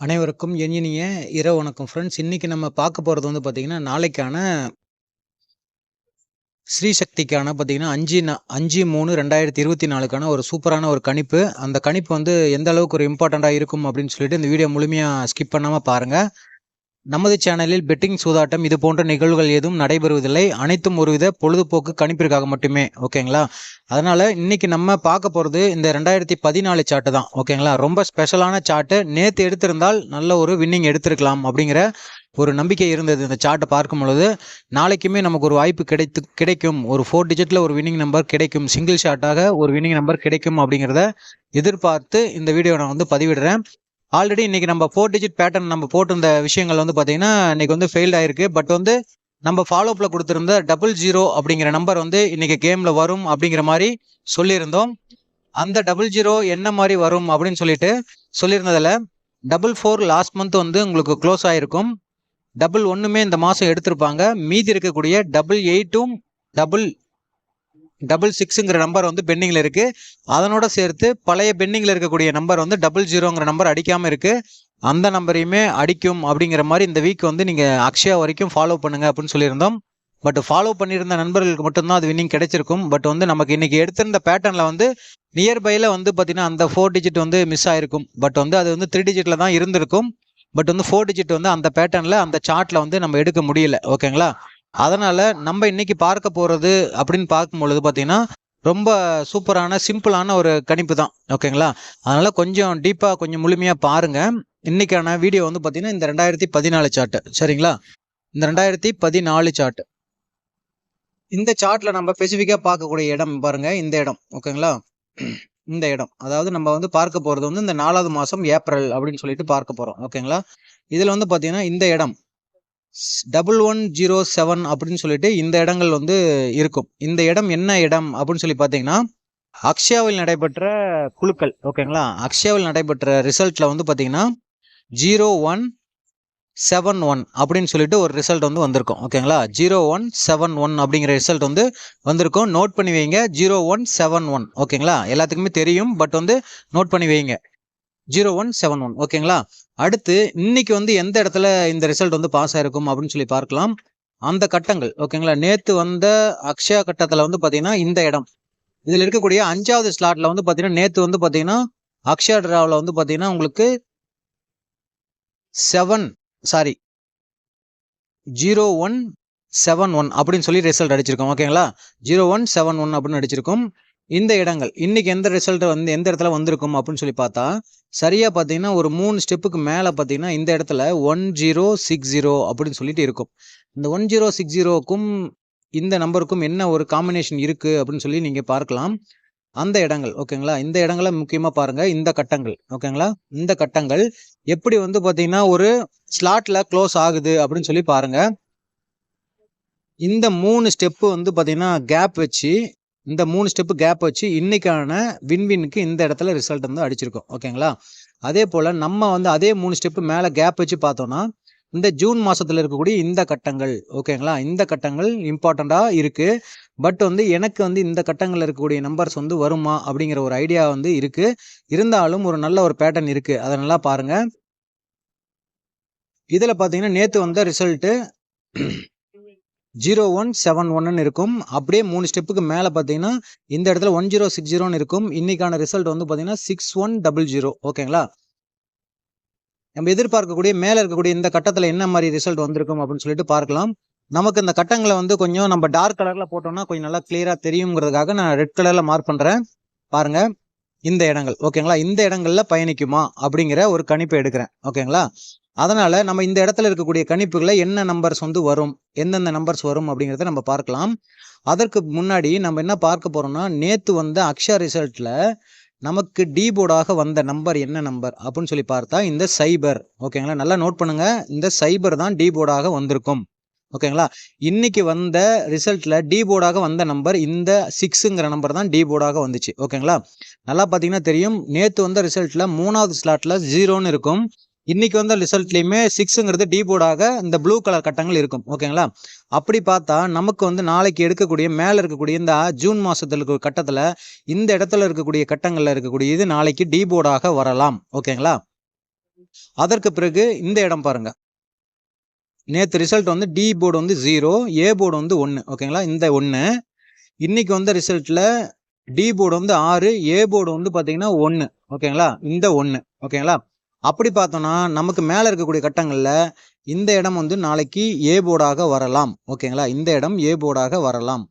அனைவருக்கும் எஞ்சினிய இரவு வணக்கம் ஃப்ரெண்ட்ஸ் இன்னைக்கு நம்ம பார்க்க போகிறது வந்து பார்த்தீங்கன்னா நாளைக்கான ஸ்ரீ சக்திக்கான பார்த்தீங்கன்னா அஞ்சு நா அஞ்சு மூணு ரெண்டாயிரத்தி இருபத்தி நாலுக்கான ஒரு சூப்பரான ஒரு கணிப்பு. அந்த கணிப்பு வந்து எந்த அளவுக்கு ஒரு இம்பார்ட்டண்ட்டாக இருக்கும் அப்படின்னு சொல்லிட்டு இந்த வீடியோ முழுமையாக ஸ்கிப் பண்ணாமல் பாருங்கள் நமது சேனலில் பெட்டிங் சூதாட்டம் இது போன்ற நிகழ்வுகள் எதுவும் நடைபெறுவதில்லை. அனைத்தும் ஒருவித பொழுதுபோக்கு கணிப்பிற்காக மட்டுமே ஓகேங்களா? அதனால் இன்றைக்கி நம்ம பார்க்க போகிறது இந்த ரெண்டாயிரத்தி பதினாலு சார்ட்டு தான் ஓகேங்களா? ரொம்ப ஸ்பெஷலான சார்ட்டு நேற்று எடுத்திருந்தால் நல்ல ஒரு வின்னிங் எடுத்திருக்கலாம் அப்படிங்கிற ஒரு நம்பிக்கை இருந்தது இந்த சார்ட்டை பார்க்கும் பொழுது. நாளைக்குமே நமக்கு ஒரு வாய்ப்பு கிடைத்து கிடைக்கும். ஒரு ஃபோர் டிஜிட்டில் ஒரு வின்னிங் நம்பர் கிடைக்கும். சிங்கிள் ஷாட்டாக ஒரு வின்னிங் நம்பர் கிடைக்கும் அப்படிங்கிறத எதிர்பார்த்து இந்த வீடியோ நான் வந்து பதிவிடுறேன். ஆல்ரெடி இன்றைக்கி நம்ம ஃபோர் டிஜிட் பேட்டர்ன் நம்ம போட்டிருந்த விஷயங்கள் வந்து பார்த்தீங்கன்னா இன்றைக்கி வந்து ஃபெயில்ட் ஆயிருக்கு. பட் வந்து நம்ம ஃபாலோப்பில் கொடுத்துருந்த டபுள் ஜீரோ அப்படிங்கிற நம்பர் வந்து இன்றைக்கி கேமில் வரும் அப்படிங்கிற மாதிரி சொல்லியிருந்தோம். அந்த டபுள் ஜீரோ என்ன மாதிரி வரும் அப்படின்னு சொல்லிட்டு சொல்லியிருந்ததில் டபுள் ஃபோர் லாஸ்ட் மந்த் வந்து உங்களுக்கு க்ளோஸ் ஆகிருக்கும் டபுள் ஒன்றுமே இந்த மாதம் எடுத்திருப்பாங்க. மீதி இருக்கக்கூடிய டபுள் எயிட்டும் டபுள் டபுள் சிக்ஸுங்கிற நம்பர் வந்து பெண்டிங்கில் இருக்குது அதனோட சேர்த்து பழைய பெண்டிங்கில் இருக்கக்கூடிய நம்பர் வந்து டபுள் ஜீரோங்கிற நம்பர் அடிக்காமல் இருக்குது அந்த நம்பரையுமே அடிக்கும் அப்படிங்கிற மாதிரி இந்த வீக் வந்து நீங்கள் அக்ஷயா வரைக்கும் ஃபாலோ பண்ணுங்க அப்படின்னு சொல்லியிருந்தோம். பட் ஃபாலோ பண்ணியிருந்த நண்பர்களுக்கு மட்டும்தான் அது வின்னிங் கிடைச்சிருக்கும். பட் வந்து நமக்கு இன்றைக்கி எடுத்திருந்த பேட்டர்னில் வந்து நியர்பையில் வந்து பார்த்திங்கன்னா அந்த ஃபோர் டிஜிட் வந்து மிஸ் ஆகிருக்கும் பட் வந்து அது வந்து த்ரீ டிஜிட்டில் தான் இருந்திருக்கும். பட் வந்து ஃபோர் டிஜிட் வந்து அந்த பேட்டர்னில் அந்த சார்ட்டில் வந்து நம்ம எடுக்க முடியல. ஓகேங்களா அதனால் நம்ம இன்றைக்கி பார்க்க போகிறது அப்படின்னு பார்க்கும் பொழுது ரொம்ப சூப்பரான சிம்பிளான ஒரு கணிப்பு தான். ஓகேங்களா? அதனால் கொஞ்சம் டீப்பாக கொஞ்சம் முழுமையாக பாருங்கள் இன்றைக்கான வீடியோ வந்து பார்த்திங்கன்னா இந்த ரெண்டாயிரத்தி பதினாலு சார்ட்டு சரிங்களா? இந்த ரெண்டாயிரத்தி பதினாலு சார்ட் இந்த சார்ட்டில் நம்ம ஸ்பெசிஃபிக்காக பார்க்கக்கூடிய இடம் பாருங்கள் இந்த இடம். ஓகேங்களா? இந்த இடம். அதாவது நம்ம வந்து பார்க்க போகிறது வந்து இந்த நாலாவது மாதம் ஏப்ரல் அப்படின்னு சொல்லிட்டு பார்க்க போகிறோம் ஓகேங்களா? இதில் வந்து பார்த்திங்கன்னா இந்த இடம். டபுள் ஒன் ஜீரோ செவன் அப்படின்னு சொல்லிட்டு இந்த இடங்கள் வந்து இருக்கும். இந்த இடம் என்ன இடம் அப்படின்னு சொல்லி பார்த்தீங்கன்னா அக்ஷயாவில் நடைபெற்ற குழுக்கள் ஓகேங்களா? அக்ஷயாவில் நடைபெற்ற ரிசல்ட்டில் வந்து பார்த்தீங்கன்னா ஜீரோ ஒன் செவன் ஒன் அப்படின்னு சொல்லிட்டு ஒரு ரிசல்ட் வந்து வந்திருக்கும் ஓகேங்களா? ஜீரோ ஒன் செவன் ஒன் அப்படிங்கிற ரிசல்ட் வந்து வந்திருக்கும். நோட் பண்ணி வைங்க ஜீரோ ஒன் செவன் ஒன் ஓகேங்களா? எல்லாத்துக்குமே தெரியும் பட் வந்து நோட் பண்ணி வைங்க. Zero one seven one. ஓகேங்களா? அடுத்து இன்னைக்கு வந்து எந்த இடத்துல இந்த ரிசல்ட் வந்து பாஸ் ஆயிருக்கும் அப்படின்னு சொல்லி பார்க்கலாம். அந்த கட்டங்கள் ஓகேங்களா? நேத்து வந்த அக்ஷயா கட்டத்துல வந்து பாத்தீங்கன்னா இந்த இடம். இதுல இருக்கக்கூடிய அஞ்சாவது ஸ்லாட்ல வந்து பாத்தீங்கன்னா நேத்து வந்து பாத்தீங்கன்னா அக்ஷயா டிராவில் வந்து பாத்தீங்கன்னா உங்களுக்கு seven sorry zero one seven one அப்படின்னு சொல்லி ரிசல்ட் அடிச்சிருக்கோம். ஓகேங்களா? ஜீரோ ஒன் செவன் ஒன் அப்படின்னு அடிச்சிருக்கோம். இந்த இடங்கள் இன்னைக்கு எந்த ரிசல்ட் வந்து எந்த இடத்துல வந்திருக்கும் அப்படின்னு சொல்லி பார்த்தா சரியா பார்த்தீங்கன்னா ஒரு மூணு ஸ்டெப்புக்கு மேலே பார்த்தீங்கன்னா இந்த இடத்துல ஒன் ஜீரோ சிக்ஸ் ஜீரோ அப்படின்னு சொல்லிட்டு இருக்கும். இந்த ஒன் ஜீரோ சிக்ஸ் ஜீரோக்கும் இந்த நம்பருக்கும் என்ன ஒரு காம்பினேஷன் இருக்கு அப்படின்னு சொல்லி நீங்க பார்க்கலாம். அந்த இடங்கள் ஓகேங்களா இந்த இடங்களை முக்கியமா பாருங்க. இந்த கட்டங்கள் ஓகேங்களா இந்த கட்டங்கள் எப்படி வந்து பாத்தீங்கன்னா ஒரு ஸ்லாட்ல க்ளோஸ் ஆகுது அப்படின்னு சொல்லி பாருங்க. இந்த மூணு ஸ்டெப்பு வந்து பார்த்தீங்கன்னா கேப் வச்சு இந்த மூணு ஸ்டெப்பு கேப் வச்சு இன்னைக்கான வின்வின்க்கு இந்த இடத்துல ரிசல்ட் வந்து அடிச்சிருக்கோம். ஓகேங்களா அதே போல் நம்ம வந்து அதே மூணு ஸ்டெப்பு மேலே கேப் வச்சு பார்த்தோன்னா இந்த ஜூன் மாதத்தில் இருக்கக்கூடிய இந்த கட்டங்கள் ஓகேங்களா இந்த கட்டங்கள் இம்பார்ட்டண்ட்டாக இருக்குது பட் வந்து எனக்கு வந்து இந்த கட்டங்களில் இருக்கக்கூடிய நம்பர்ஸ் வந்து வருமா அப்படிங்கிற ஒரு ஐடியா வந்து இருக்குது இருந்தாலும் ஒரு நல்ல ஒரு பேட்டர்ன் இருக்குது அதை நல்லா பாருங்கள் இதில் பார்த்தீங்கன்னா நேற்று வந்த ரிசல்ட்டு ஜீரோ ஒன் செவன் ஒன்னு இருக்கும். அப்படியே மூணு ஸ்டெப்புக்கு மேலே பார்த்தீங்கன்னா இந்த இடத்துல ஒன் ஜீரோ சிக்ஸ் ஜீரோன்னு இருக்கும். இன்னைக்கான ரிசல்ட் வந்து பார்த்தீங்கன்னா சிக்ஸ் ஒன் டபுள் ஜீரோ ஓகேங்களா? நம்ம எதிர்பார்க்கக்கூடிய மேலே இருக்கக்கூடிய இந்த கட்டத்தில் என்ன மாதிரி ரிசல்ட் வந்திருக்கும் அப்படின்னு சொல்லிட்டு பார்க்கலாம். நமக்கு இந்த கட்டங்களை வந்து கொஞ்சம் நம்ம டார்க் கலரில் போட்டோம்னா கொஞ்சம் நல்லா கிளியராக தெரியுங்கிறதுக்காக நான் ரெட் கலரில் மார்க் பண்ணுறேன் பாருங்க இந்த இடங்கள். ஓகேங்களா? இந்த இடங்கள்ல பயணிக்குமா? அப்படிங்கிற ஒரு கணிப்பை எடுக்கிறேன். ஓகேங்களா? அதனால் நம்ம இந்த இடத்துல இருக்கக்கூடிய கணிப்புகளை என்ன நம்பர்ஸ் வந்து வரும் எந்தெந்த நம்பர்ஸ் வரும் அப்படிங்கிறத நம்ம பார்க்கலாம். அதற்கு முன்னாடி நம்ம என்ன பார்க்க போகிறோம்னா நேற்று வந்த அக்ஷா ரிசல்ட்டில் நமக்கு டீபோர்டாக வந்த நம்பர் என்ன நம்பர் அப்படின்னு சொல்லி பார்த்தா இந்த சைபர் ஓகேங்களா நல்லா நோட் பண்ணுங்கள் இந்த சைபர் தான் டீபோர்டாக வந்திருக்கும். ஓகேங்களா இன்னைக்கு வந்த ரிசல்ட்டில் டீபோர்டாக வந்த நம்பர் இந்த சிக்ஸுங்கிற நம்பர் தான் டீபோர்டாக வந்துச்சு. ஓகேங்களா நல்லா பார்த்தீங்கன்னா தெரியும். நேற்று வந்த ரிசல்ட்டில் மூணாவது ஸ்லாட்டில் ஜீரோன்னு இருக்கும். இன்னைக்கு வந்த ரிசல்ட்லையுமே சிக்ஸுங்கிறது டீபோர்டாக இந்த ப்ளூ கலர் கட்டங்கள் இருக்கும். ஓகேங்களா? அப்படி பார்த்தா நமக்கு வந்து நாளைக்கு எடுக்கக்கூடிய மேலே இருக்கக்கூடிய இந்த ஜூன் மாதத்தில் இருக்கிற கட்டத்தில் இந்த இடத்துல இருக்கக்கூடிய கட்டங்களில் இருக்கக்கூடிய இது நாளைக்கு டீபோர்டாக வரலாம். ஓகேங்களா? அதற்கு பிறகு இந்த இடம் பாருங்க. நேற்று ரிசல்ட் வந்து டி போர்டு வந்து ஜீரோ ஏ போர்டு வந்து ஒன்று ஓகேங்களா? இந்த ஒன்று இன்னைக்கு வந்த ரிசல்ட்டில் டி போர்டு வந்து ஆறு ஏ போர்டு வந்து பார்த்தீங்கன்னா ஒன்று ஓகேங்களா? இந்த ஒன்று ஓகேங்களா? அப்படி பார்த்தோம்னா நமக்கு மேலே இருக்கக்கூடிய கட்டங்களில் இந்த இடம் வந்து நாளைக்கு ஏ போர்டாக வரலாம். ஓகேங்களா? இந்த இடம் ஏ போர்டாக வரலாம்.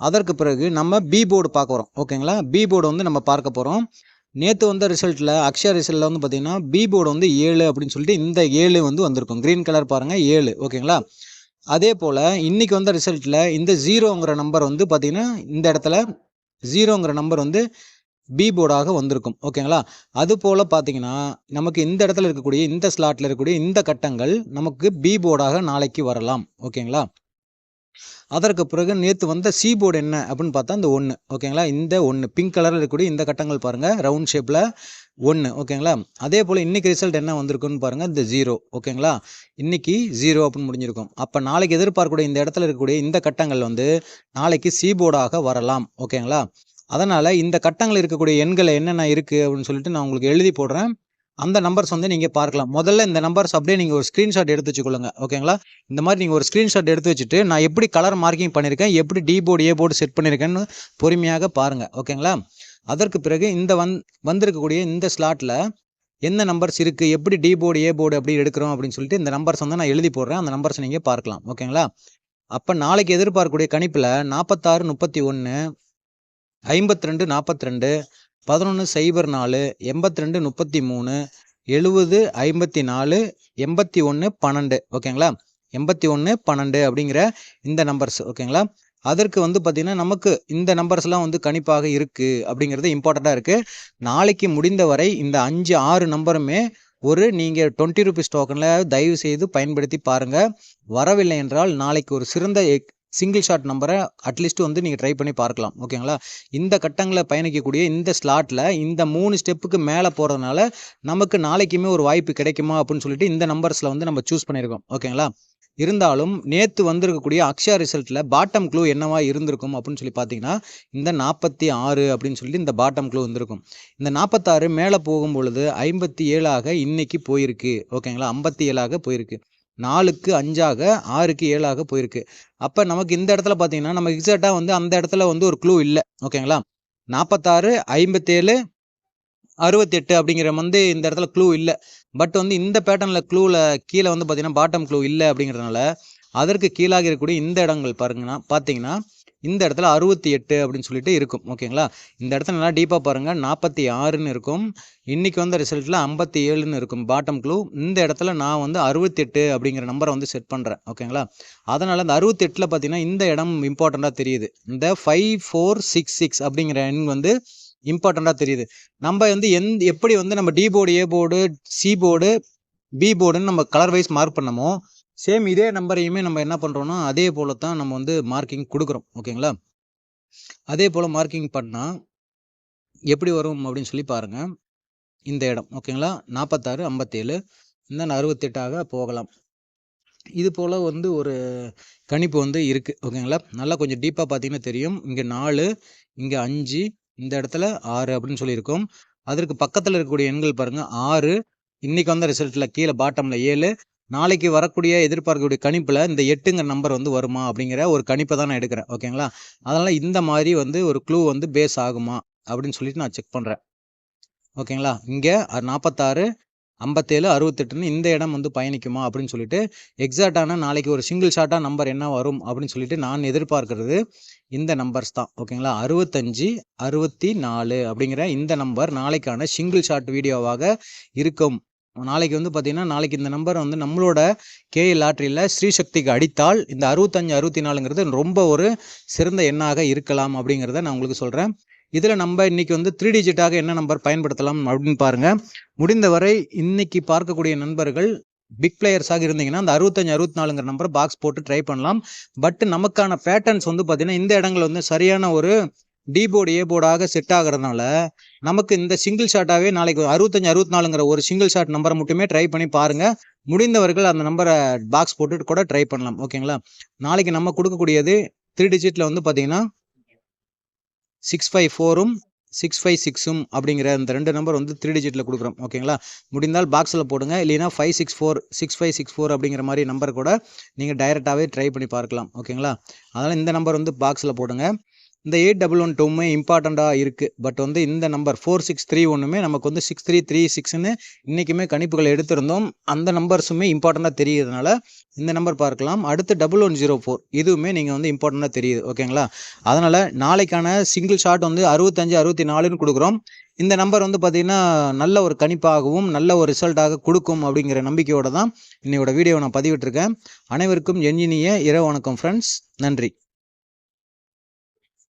அதற்கு பிறகு நம்ம பி போர்டு பார்க்க போகிறோம் ஓகேங்களா? பி போர்டு வந்து நம்ம பார்க்க போகிறோம் நேற்று வந்த ரிசல்ட்டில் அக்ஷயா ரிசல்ட்டில் வந்து பார்த்தீங்கன்னா பி போர்டு வந்து ஏழு அப்படின்னு சொல்லிட்டு இந்த ஏழு வந்து வந்திருக்கும். க்ரீன் கலர் பாருங்கள் ஏழு. ஓகேங்களா? அதே போல் இன்றைக்கி வந்த ரிசல்ட்டில் இந்த ஜீரோங்கிற நம்பர் வந்து பார்த்தீங்கன்னா இந்த இடத்துல ஜீரோங்கிற நம்பர் வந்து பி போர்டாக வந்திருக்கும். ஓகேங்களா அது போல் பார்த்தீங்கன்னா நமக்கு இந்த இடத்துல இருக்கக்கூடிய இந்த ஸ்லாட்டில் இருக்கக்கூடிய இந்த கட்டங்கள் நமக்கு பி போர்டாக நாளைக்கு வரலாம். ஓகேங்களா அதற்கு பிறகு நேற்று வந்த சி போர்டு என்ன அப்படின்னு பார்த்தா இந்த ஒன்று ஓகேங்களா இந்த ஒன்று பிங்க் கலரில் இருக்கக்கூடிய இந்த கட்டங்கள் பாருங்கள் ரவுண்ட் ஷேப்பில் ஒன்று ஓகேங்களா அதே போல் இன்றைக்கி ரிசல்ட் என்ன வந்திருக்குன்னு பாருங்கள் இந்த ஜீரோ ஓகேங்களா இன்றைக்கி ஜீரோ அப்படின்னு முடிஞ்சிருக்கும். அப்போ நாளைக்கு எதிர்பார்க்கக்கூடிய இந்த இடத்துல இருக்கக்கூடிய இந்த கட்டங்கள் வந்து நாளைக்கு சி போர்டாக வரலாம். ஓகேங்களா அதனால் இந்த கட்டங்கள் இருக்கக்கூடிய எண்கள் என்னென்ன இருக்குது அப்படின்னு சொல்லிட்டு நான் உங்களுக்கு எழுதி போடுறேன். அந்த நம்பர்ஸ் வந்து நீங்கள் பார்க்கலாம். முதல்ல இந்த நம்பர்ஸ் அப்படியே நீங்கள் ஒரு ஸ்க்ரீன்ஷாட் எடுத்து வச்சுக்கொள்ளுங்க. ஓகேங்களா இந்த மாதிரி நீங்கள் ஒரு ஸ்க்ரீன்ஷாட் எடுத்து வச்சுட்டு நான் எப்படி கலர் மார்க்கிங் பண்ணியிருக்கேன் எப்படி D board A board set பண்ணியிருக்கேன்னு பொறுமையாக பாருங்கள் ஓகேங்களா அதற்கு பிறகு இந்த வந் வந்திருக்கக்கூடிய இந்த ஸ்லாட்டில் என்ன நம்பர்ஸ் இருக்குது எப்படி டி போர்டு ஏ போர்டு அப்படி எடுக்கிறோம் அப்படின்னு சொல்லிட்டு இந்த நம்பர்ஸ் வந்து நான் எழுதி போடுறேன். அந்த நம்பர்ஸ் நீங்கள் பார்க்கலாம். ஓகேங்களா அப்போ நாளைக்கு எதிர்பார்க்கக்கூடிய கணிப்பில் நாற்பத்தாறு முப்பத்தி ஒன்று ஐம்பத்தி ரெண்டு நாற்பத்தி ரெண்டு பதினொன்று சைபர் நாலு எண்பத்தி ரெண்டு முப்பத்தி மூணு எழுபது ஐம்பத்தி நாலு எண்பத்தி ஒன்று பன்னெண்டு. ஓகேங்களா? எண்பத்தி ஒன்று பன்னெண்டு அப்படிங்கிற இந்த நம்பர்ஸ் ஓகேங்களா? அதற்கு வந்து பார்த்திங்கன்னா நமக்கு இந்த நம்பர்ஸ்லாம் வந்து கணிப்பாக இருக்குது அப்படிங்கிறது இம்பார்ட்டண்ட்டாக இருக்குது நாளைக்கு முடிந்தவரை இந்த அஞ்சு ஆறு நம்பருமே ஒரு நீங்கள் டுவெண்ட்டி ருபீஸ் டோக்கனில் தயவு செய்து பயன்படுத்தி பாருங்கள் வரவில்லை என்றால் நாளைக்கு ஒரு சிறந்த சிங்கிள் ஷாட் நம்பரை அட்லீஸ்ட் வந்து நீங்கள் ட்ரை பண்ணி பார்க்கலாம் ஓகேங்களா இந்த கட்டங்களை பயணிக்கக்கூடிய இந்த ஸ்லாட்டில் இந்த மூணு ஸ்டெப்புக்கு மேலே போகிறதுனால நமக்கு நாளைக்குமே ஒரு வாய்ப்பு கிடைக்குமா அப்படின்னு சொல்லிட்டு இந்த நம்பர்ஸில் வந்து நம்ம சூஸ் பண்ணியிருக்கோம் ஓகேங்களா இருந்தாலும் நேற்று வந்திருக்கக்கூடிய அக்ஷயா ரிசல்ட்டில் பாட்டம் க்ளூ என்னவா இருந்திருக்கும் அப்படின்னு சொல்லி பார்த்தீங்கன்னா இந்த நாற்பத்தி ஆறு அப்படின்னு சொல்லிட்டு இந்த பாட்டம் க்ளூ வந்திருக்கும். இந்த நாற்பத்தாறு மேலே போகும் பொழுது ஐம்பத்தி ஏழாக இன்னைக்கு போயிருக்கு ஓகேங்களா ஐம்பத்தி ஏழாக போயிருக்கு. நாலுக்கு அஞ்சாக ஆறுக்கு ஏழாக போயிருக்கு. அப்போ நமக்கு இந்த இடத்துல பார்த்தீங்கன்னா நம்ம எக்ஸாக்டாக வந்து அந்த இடத்துல வந்து ஒரு க்ளூ இல்லை. ஓகேங்களா? நாற்பத்தாறு ஐம்பத்தேழு அறுபத்தெட்டு அப்படிங்கிற வந்து இந்த இடத்துல க்ளூ இல்லை. பட் வந்து இந்த பேட்டர்னில் க்ளூவில் கீழே வந்து பார்த்தீங்கன்னா பாட்டம் க்ளூ இல்லை அப்படிங்கிறதுனால அதற்கு கீழாக இருக்கக்கூடிய இந்த இடங்கள் பாருங்கன்னா பார்த்தீங்கன்னா இந்த இடத்துல அறுபத்தி எட்டு அப்படின்னு சொல்லிட்டு இருக்கும். ஓகேங்களா இந்த இடத்துல நல்லா டீப்பாக பாருங்கள் நாற்பத்தி ஆறுன்னு இருக்கும். இன்றைக்கி வந்த ரிசல்ட்டில் ஐம்பத்தி ஏழுன்னு இருக்கும். பாட்டம் க்ளூ இந்த இடத்துல நான் வந்து அறுபத்தெட்டு அப்படிங்கிற நம்பரை வந்து செட் பண்ணுறேன் ஓகேங்களா அதனால் அந்த அறுபத்தெட்டில் பார்த்தீங்கன்னா இந்த இடம் இம்பார்ட்டண்ட்டாக தெரியுது. இந்த ஃபைவ் ஃபோர் சிக்ஸ் சிக்ஸ் அப்படிங்கிற எண் வந்து இம்பார்ட்டண்ட்டாக தெரியுது. நம்ம வந்து எந் எப்படி வந்து நம்ம D board A board C board B போர்டுன்னு நம்ம கலர் வைஸ் மார்க் பண்ணமோ சேம் இதே நம்பரையுமே நம்ம என்ன பண்ணுறோம்னா அதே போல தான் நம்ம வந்து மார்க்கிங் கொடுக்குறோம். ஓகேங்களா? அதே போல் மார்க்கிங் பண்ணால் எப்படி வரும் அப்படின்னு சொல்லி பாருங்கள் இந்த இடம். ஓகேங்களா? நாற்பத்தாறு ஐம்பத்தேழு. இந்த அறுபத்தெட்டாக போகலாம். இது போல் வந்து ஒரு கணிப்பு வந்து இருக்குது ஓகேங்களா? நல்லா கொஞ்சம் டீப்பாக பார்த்தீங்கன்னா தெரியும். இங்கே நாலு இங்கே அஞ்சு இந்த இடத்துல ஆறு அப்படின்னு சொல்லியிருக்கோம். அதற்கு பக்கத்தில் இருக்கக்கூடிய எண்கள் பாருங்கள் ஆறு. இன்னைக்கு வந்த ரிசல்ட்டில் கீழே பாட்டமில் ஏழு. நாளைக்கு வரக்கூடிய எதிர்பார்க்கக்கூடிய கணிப்பில் இந்த எட்டுங்கிற நம்பர் வந்து வருமா அப்படிங்கிற ஒரு கணிப்பை தான் நான் எடுக்கிறேன். ஓகேங்களா அதனால் இந்த மாதிரி வந்து ஒரு க்ளூ வந்து பேஸ் ஆகுமா அப்படின்னு சொல்லிட்டு நான் செக் பண்ணுறேன் ஓகேங்களா இங்கே நாற்பத்தாறு ஐம்பத்தேழு அறுபத்தெட்டுன்னு இந்த இடம் வந்து பயணிக்குமா அப்படின்னு சொல்லிட்டு எக்ஸாக்டான நாளைக்கு ஒரு சிங்கிள் ஷாட்டாக நம்பர் என்ன வரும் அப்படின்னு சொல்லிட்டு நான் எதிர்பார்க்கறது இந்த நம்பர்ஸ் தான். ஓகேங்களா அறுபத்தஞ்சு அறுபத்தி நாலு அப்படிங்கிற இந்த நம்பர் நாளைக்கான சிங்கிள் ஷாட் வீடியோவாக இருக்கும். நாளைக்கு வந்து பார்த்தீங்கன்னா நாளைக்கு இந்த நம்பர் வந்து நம்மளோட கேஎல் லாட்ரியில் ஸ்ரீசக்திக்கு அடித்தால் இந்த அறுபத்தஞ்சு அறுபத்தி நாலுங்கிறது ரொம்ப ஒரு சிறந்த எண்ணாக இருக்கலாம் அப்படிங்கிறத நான் உங்களுக்கு சொல்கிறேன் இதில் நம்ம இன்றைக்கி வந்து த்ரீ டிஜிட்டாக என்ன நம்பர் பயன்படுத்தலாம் அப்படின்னு பாருங்கள் முடிந்தவரை இன்றைக்கி பார்க்கக்கூடிய நண்பர்கள் பிக் பிளேயர்ஸாக இருந்தீங்கன்னா அந்த அறுபத்தஞ்சு அறுபத்தி நாலுங்கிற நம்பர் பாக்ஸ் போட்டு ட்ரை பண்ணலாம். பட் நமக்கான பேட்டர்ன்ஸ் வந்து பார்த்தீங்கன்னா இந்த இடங்கள் வந்து சரியான ஒரு டி போர்டு ஏ போர்டாக செட் ஆகிறதுனால நமக்கு இந்த சிங்கிள் ஷாட்டாகவே நாளைக்கு அறுபத்தஞ்சு அறுபத்தி நாலுங்கிற ஒரு சிங்கிள் ஷாட் நம்பரை மட்டுமே ட்ரை பண்ணி பாருங்கள் முடிந்தவர்கள் அந்த நம்பரை பாக்ஸ் போட்டுட்டு கூட ட்ரை பண்ணலாம். ஓகேங்களா நாளைக்கு நம்ம கொடுக்கக்கூடியது த்ரீ டிஜிட்டில் வந்து பார்த்தீங்கன்னா சிக்ஸ் ஃபைவ் ஃபோரும் சிக்ஸ் ஃபைவ் சிக்ஸும் அப்படிங்கிற இந்த ரெண்டு நம்பர் வந்து த்ரீ டிஜிட்டில் கொடுக்குறோம். ஓகேங்களா முடிந்தால் பாக்ஸில் போடுங்க. இல்லைன்னா five six four six five six four அப்படிங்கிற மாதிரி நம்பர் கூட நீங்கள் டைரெக்டாகவே ட்ரை பண்ணி பார்க்கலாம். ஓகேங்களா அதனால் இந்த நம்பர் வந்து பாக்ஸில் போடுங்க. இந்த எயிட் டபுள் ஒன் டூமே இம்பார்ட்டண்ட்டாக இருக்குது பட் வந்து இந்த நம்பர் ஃபோர் சிக்ஸ் த்ரீ ஒன்றுமே நமக்கு வந்து சிக்ஸ் த்ரீ த்ரீ சிக்ஸ்னு இன்றைக்குமே கணிப்புகள் எடுத்திருந்தோம். அந்த நம்பர்ஸுமே இம்பார்ட்டண்ட்டாக தெரியுறதுனால இந்த நம்பர் பார்க்கலாம். அடுத்து டபுள் ஒன் ஜீரோ ஃபோர் இதுவுமே நீங்கள் வந்து இம்பார்ட்டண்ட்டாக தெரியுது. ஓகேங்களா? அதனால் நாளைக்கான சிங்கிள் ஷாட் வந்து அறுபத்தஞ்சு அறுபத்தி நாலுன்னு கொடுக்குறோம். இந்த நம்பர் வந்து பார்த்திங்கன்னா நல்ல ஒரு கணிப்பாகவும் நல்ல ஒரு ரிசல்ட்டாக கொடுக்கும் அப்படிங்கிற நம்பிக்கையோடு தான் இன்னையோட வீடியோவை நான் பதிவிட்டிருக்கேன். அனைவருக்கும் எஞ்சினிய இரவு வணக்கம் ஃப்ரெண்ட்ஸ் நன்றி.